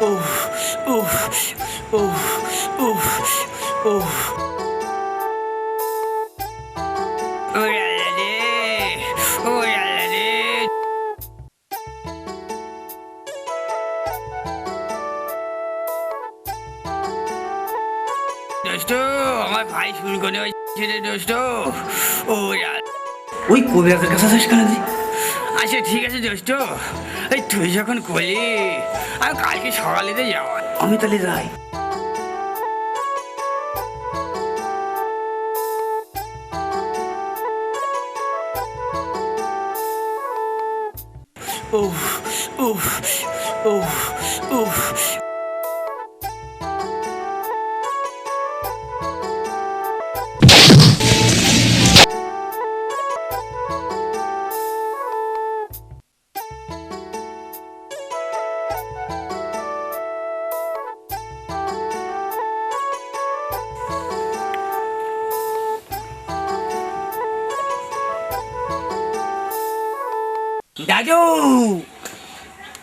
উফ উফ উফ উফ উফ দোস্ত, আমার ভাই শুরু করে হয়েছে রে দোস্ত। ও ওই কবিরাজের কাছে শেষ করে দিই আচ্ছা ঠিক আছে জ্যেষ্ঠ। এই তুই যখন করলি আর কালকে সকালে সকালেতে যাওয়া। আমি তাহলে যাই। উফ উফ উফ উফ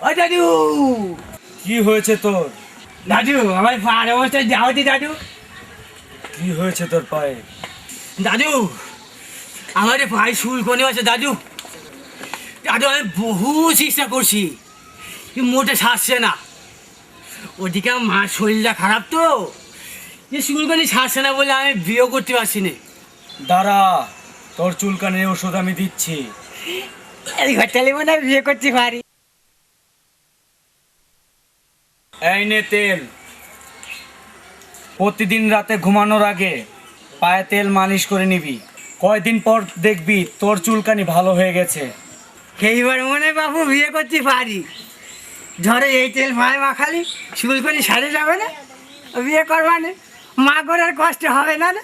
ও দাদু। কি হয়েছে তোর? দাদু আমার পাড় অবস্থায় যাও দি দাদু। কি হয়েছে তোর পায়ে? দাদু আমার পায়ে শুল কোনে আছে দাদু? দাদু আমি বহু চেষ্টা করছি মোটে সারছে না। ওদিকে আমার মার শরীরটা খারাপ তো যে চুলকানি সারছে না বলে আমি বিয়ে করতে পারছি না। দাঁড়া তোর চুলকানির ওষুধ আমি দিচ্ছি। এই ঘরটালে মনে বিয়ে করতে পারি এই নে তেল। প্রতিদিন রাতে ঘুমানোর আগে পায়ে তেল মালিশ করে নিবি। কয়দিন পর দেখবি তোর চুলকানি ভালো হয়ে গেছে। এইবার মনে বাবু বিয়ে করতে পারি ধরে এই তেল মায় মাখালি চুলকানি সারে যাবে না। বিয়ে করবা না মা করার কষ্ট হবে না না।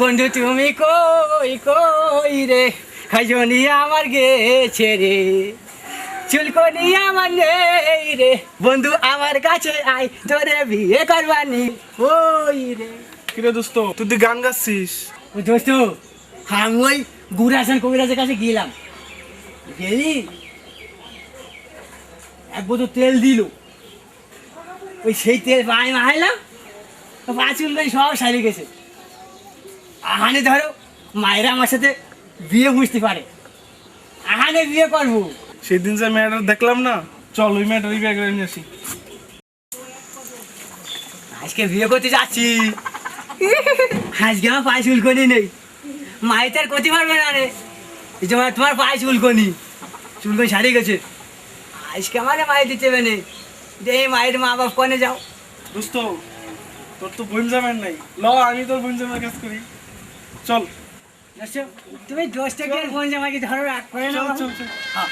বন্ধু তুমি কই কই রে? খাইজনি আমার গেছে রে। চুলকনি আমার নেই রে। বন্ধু আমার কাছে আই তোরে বিয়ে করবানি। ওই রে। কিরে দোস্ত তুই তুই গান গাচ্ছিস। ও দোস্ত আমি ওই গুরাসান কবিরাজের কাছে গেলাম। গেলি? এক বোতল তেল দিল। ওই সেই তেল পায়ে মাহাইলাম পাঁচ সব সারি গেছে। আহানে ধরো মায়েরা আমার সাথে বিয়ে বুঝতে পারে। আহানে বিয়ে করব। সেদিন যে মেয়েটার দেখলাম না চল ওই মেয়েটারই বিয়ে করে নিয়ে আসি। আজকে বিয়ে করতে যাচ্ছি। আজকে আমার পায়ে চুলকনি নেই। মায়ের তার করতে পারবে না রে। এই যে তোমার পায়ে চুলকনি। চুলকনি সারি গেছে। আজকে আমার মায়ের দিতে হবে নেই দে মায়ের মা বাপ কনে যাও। দোস্ত তোর তো বোন জামের নাই। ল আমি তোর বোন জামের কাজ করি। চল। তুমি দোষ থেকে ফোন জামাকে ধরো রাগ করে না চল হ্যাঁ,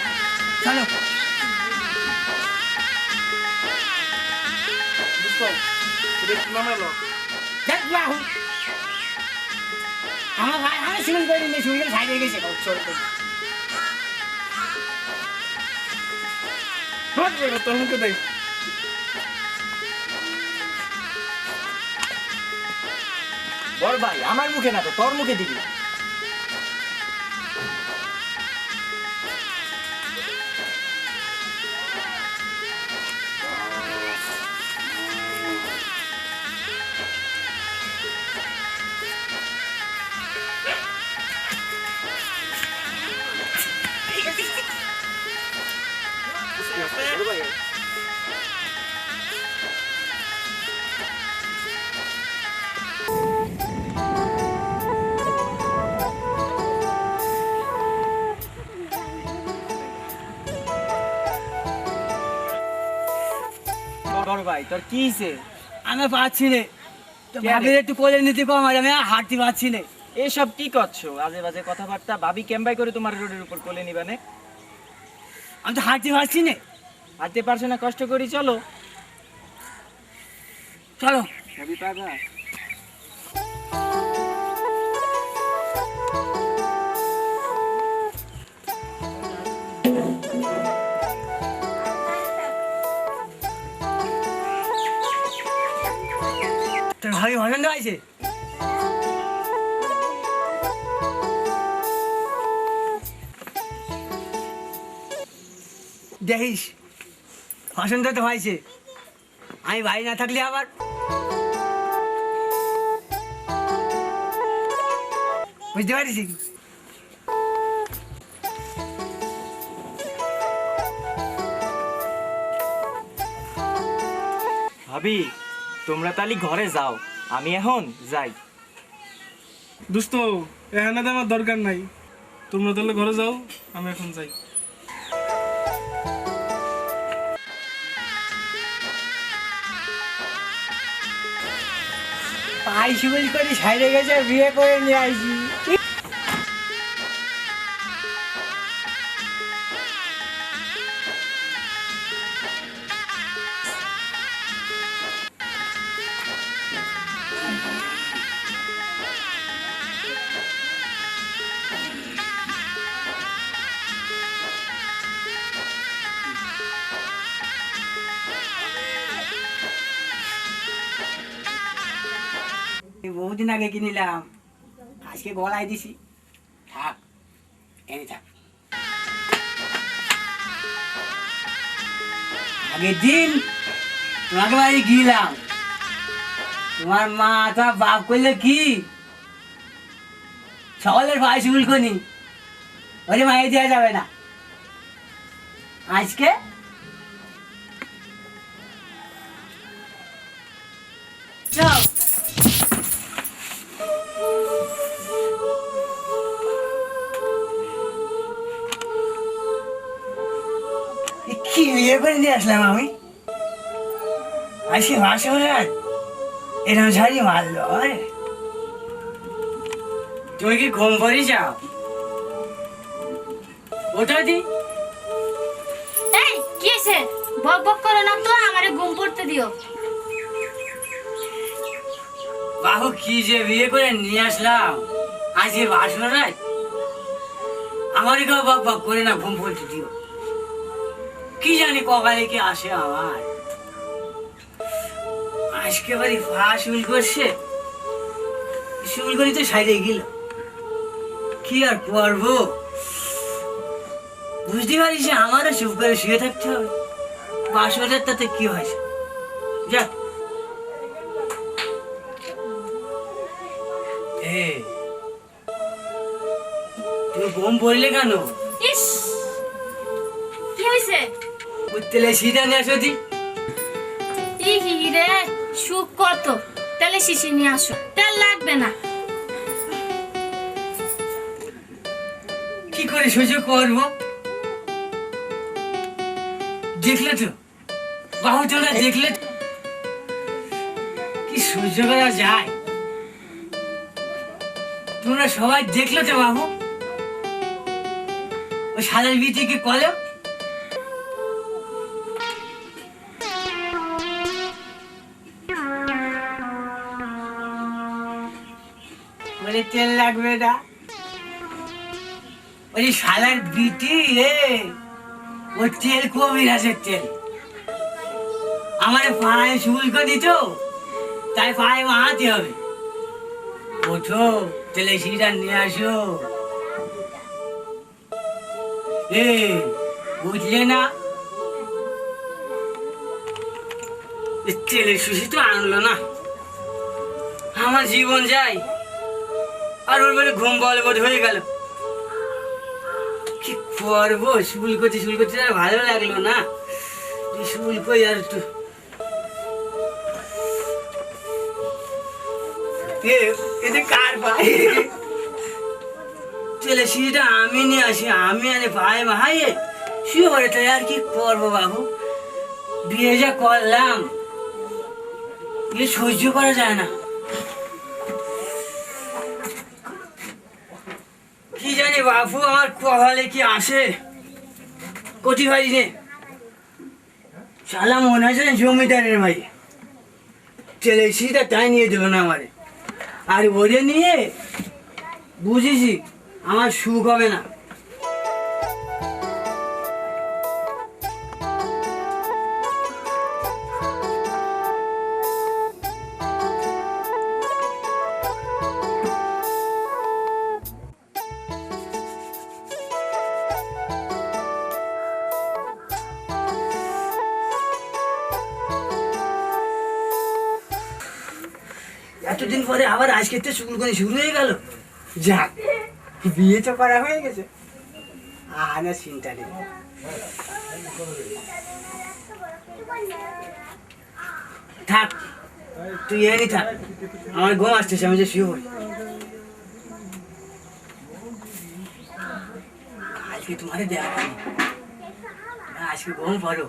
আমার ভাই করে গেছে। বেরো, তোর মুখে দেখ। বল ভাই আমার মুখে না তো তোর মুখে দিবি। ভাই। তোর কি আমি পাচ্ছি না। ভাবির একটু কোলে নিতে কম আর আমি আর হাঁটতে পারছি না। এসব কি করছ? আজে বাজে কথাবার্তা ভাবি কেমবাই করে তোমার রোডের উপর কোলে নিবানে আমি তো হাঁটতে পারছি না। হাঁটতে পারছ না কষ্ট করি চলো। চলো। তোর ভাবি পছন্দ হয়েছে দেখিস। পছন্দ তো হয়েছে। আমি বাড়ি না থাকলে আবার? বুঝতে পারিস ভাবি তোমরা তাহলে ঘরে যাও। আমি এখন যাই। দোস্ত এখানে তো আমার দরকার নাই। তোমরা তাহলে ঘরে যাও আমি এখন যাই। পাই বলি করে সাইডে গেছে বিয়ে করে নিয়ে আইছি বহুদিন আগে কিনিলাম। আজকে গলায় দিছি। থাক, এনে থাক। আগের দিন তোমাকে বাড়ি গিয়েলাম। তোমার মা, তোমার বাপ করলে কি? সকলের ভাই শুল কনি ওরে মাইয়ে দেওয়া যাবে না। আজকে চল। কি বিয়ে করে নিয়ে আসলাম আমি? আজকে মাসরাত এরকম শাড়ি মারলো আরে। তুমি কি ঘুম পড়ি যাও? ওটা দি। এই কি হয়েছে? বক বক করো না তো আমারে ঘুম পড়তে দিও। বাবু কি যে বিয়ে করে নিয়ে আসলাম? আজকে মাসরাত আমারই কেউ বক বক করে না ঘুম পড়তে দিও। কি জানি কপালে কি আসে আমার আজকে বাড়ি ফা শুল করছে। শুল করি তো সাইডে গেল। কি আর করব? বুঝতে পারিস আমারও চুপ করে শুয়ে থাকতে হবে। বাসরের তাতে কি হয়েছে যা। তুই বোম পড়লে কেন? কি হয়েছে তেলে সিটা নিয়ে আসো দি। রে সুখ কত? তাহলে শিশি নিয়ে আসো। তেল লাগবে না। কি করে সহ্য করব? দেখলে তো বাহু তোরা দেখলে? কি সহ্য করা যায়? তোমরা সবাই দেখলে তো বাবু ওই সাদার বিটিকে কলে বলে, তেল লাগবে না। ওই শালার বিটি রে ও তেল কবির আছে তেল। আমার পায়ে শুল করে দিত তাই পায়ে মাহাতে হবে। ওঠো, তেলে সিটা নিয়ে আসো। এ, বুঝলে না? তেলে সুশি তো আনলো না। আমার জীবন যায়। আর ওর বলে ঘুম বলে বোধ হয়ে গেল। কি করব? শুল করতে শুল করতে আর ভালো লাগল না। শুল কই আর একটু? এতে কার ভাই? চলে সিটা আমি নিয়ে আসি, আমি আনে ভাই ভাই শুয়ে পড়ে তাই আর কি করব বাবু? বিয়ে যা করলাম। এ সহ্য করা যায় না। বাপু আমার কপালে কি আসে? কচি ভাই রে। সালাম মনে আছে জমিদারের ভাই। ছেলে সিটা তাই নিয়ে দিল না আমারে। আর ওরে নিয়ে বুঝেছি আমার সুখ হবে না। এতদিন পরে আবার আজকে তো করে শুরু হয়ে গেল। যাক, বিয়ে তো করা হয়ে গেছে। আর না, চিন্তা নেই। থাক, তুই এনে থাক। আমার ঘুম আসতেছে, আমি যে শুয়ে পড়ি। আজকে তোমারে দেখা। আজকে ঘুম পড়ো।